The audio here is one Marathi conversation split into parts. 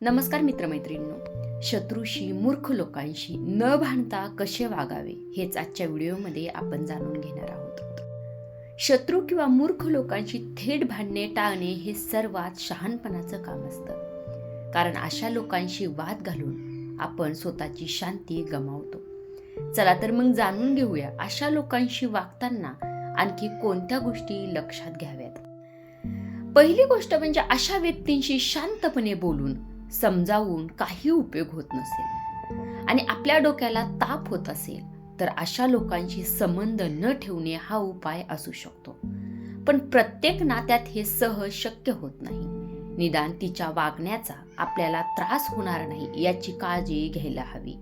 नमस्कार मित्रमैत्रिणींनो. शत्रूशी मूर्ख लोकांशी न भांडता कसे वागावे हेच आजच्या व्हिडिओमध्ये आपण जाणून घेणार आहोत. शत्रू किंवा मूर्ख लोकांशी थेट भांडणे टाळणे हे सर्वात शहाणपणाचं काम असतं. कारण अशा लोकांशी वाद घालून आपण स्वतःची शांती गमावतो. चला तर मग जाणून घेऊया अशा लोकांशी वागताना आणखी कोणत्या गोष्टी लक्षात घ्याव्यात? पहिली गोष्ट म्हणजे अशा व्यक्तींशी शांतपणे बोलून समजावून काही उपयोग होत नसेल. आणि आपल्या डोक्याला ताप होत असेल तर अशा लोकांशी संबंध न ठेवणे हा उपाय असू शकतो. पण प्रत्येक नात्यात हे सहज शक्य होत नाही. निदान तिच्या वागण्याचा आपल्याला त्रास होणार नाही याची काळजी घ्यायला हवी.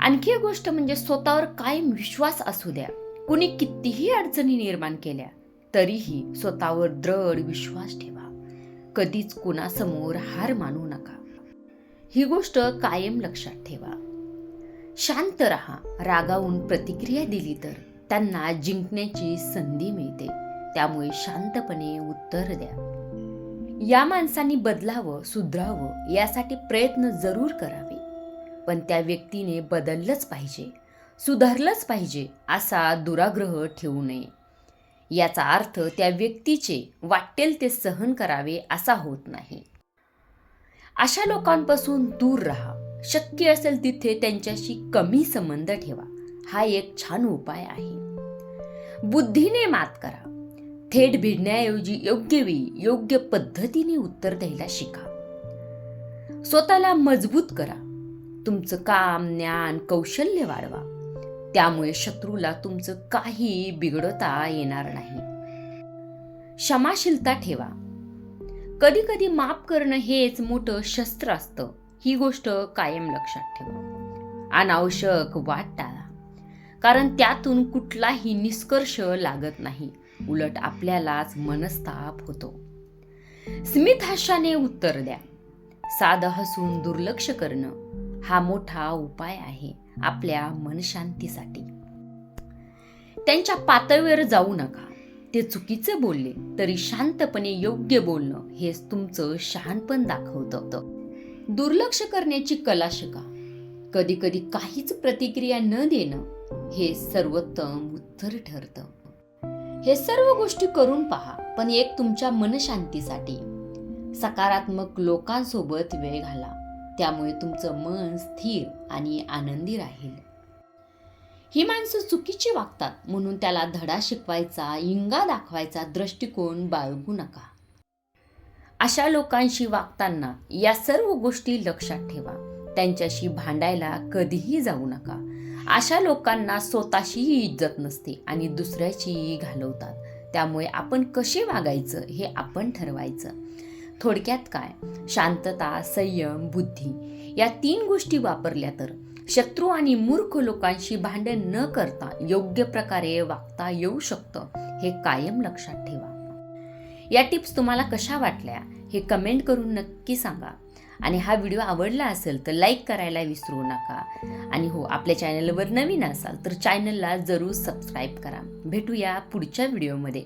आणखी एक गोष्ट म्हणजे स्वतःवर कायम विश्वास असू द्या. कुणी कितीही अडचणी निर्माण केल्या तरीही स्वतःवर दृढ विश्वास ठेवा. कधीच कुणासमोर हार मानू नका. ही गोष्ट कायम लक्षात ठेवा. शांत रहा रागावून प्रतिक्रिया दिली तर त्यांना जिंकण्याची संधी मिळते. त्यामुळे शांतपणे उत्तर द्या. या माणसांनी बदलावं सुधरावं यासाठी प्रयत्न जरूर करावे. पण त्या व्यक्तीने बदललंच पाहिजे सुधारलंच पाहिजे असा दुराग्रह ठेवू नये. याचा अर्थ त्या व्यक्तीचे वाटेल ते सहन करावे असा होत नाही. अशा लोकांपासून दूर राहा. शक्य असेल तिथे त्यांच्याशी कमी संबंध ठेवा. हा एक छान उपाय आहे. बुद्धीने मात करा. थेट भिडण्याऐवजी योग्य वेळी योग्य पद्धतीने उत्तर द्यायला शिका. स्वतःला मजबूत करा. तुमचं काम ज्ञान कौशल्य वाढवा. त्यामुळे शत्रूला तुमचं काही बिघडता येणार नाही. क्षमाशीलता ठेवा. कधी कधी माफ करणं हेच मोठं शस्त्र असतं. ही गोष्ट कायम लक्षात ठेवा. अनावश्यक वाट टाळा. कारण त्यातून कुठलाही निष्कर्ष लागत नाही. उलट आपल्यालाच मनस्ताप होतो. स्मित हास्याने उत्तर द्या. साधं हसून दुर्लक्ष करणं. हा मोठा उपाय आहे आपल्या मनशांतीसाठी. त्यांच्या पातळीवर जाऊ नका. ते चुकीचं बोलले तरी शांतपणे योग्य बोलणं हेच तुमचं शहाणपण दाखवतं. दुर्लक्ष करण्याची कला शिका. कधी कधी काहीच प्रतिक्रिया न देणं हे सर्वोत्तम उत्तर ठरतं. हे सर्व गोष्टी करून पहा पण एक तुमच्या मनशांतीसाठी. सकारात्मक लोकांसोबत वेळ घाला. त्यामुळे तुमचं मन स्थिर आणि आनंदी राहील. ही माणसं चुकीची वागतात म्हणून त्याला धडा शिकवायचा इंगा दाखवायचा दृष्टिकोन बाळगू नका. अशा लोकांशी वागताना या सर्व गोष्टी लक्षात ठेवा. त्यांच्याशी भांडायला कधीही जाऊ नका. अशा लोकांना स्वतःशीही इज्जत नसते आणि दुसऱ्याचीही घालवतात. त्यामुळे आपण कसे वागायचं हे आपण ठरवायचं. थोडक्यात काय? शांतता संयम बुद्धी या तीन गोष्टी वापरल्या तर शत्रू आणि मूर्ख लोकांशी भांडण न करता योग्य प्रकारे वागता येऊ शकतं हे कायम लक्षात ठेवा. या टिप्स तुम्हाला कशा वाटल्या हे कमेंट करून नक्की सांगा. आणि हा व्हिडिओ आवडला असेल तर लाईक करायला विसरू नका. आणि हो आपल्या चॅनलवर नवीन असाल तर चॅनलला जरूर सबस्क्राईब करा. भेटूया पुढच्या व्हिडिओमध्ये.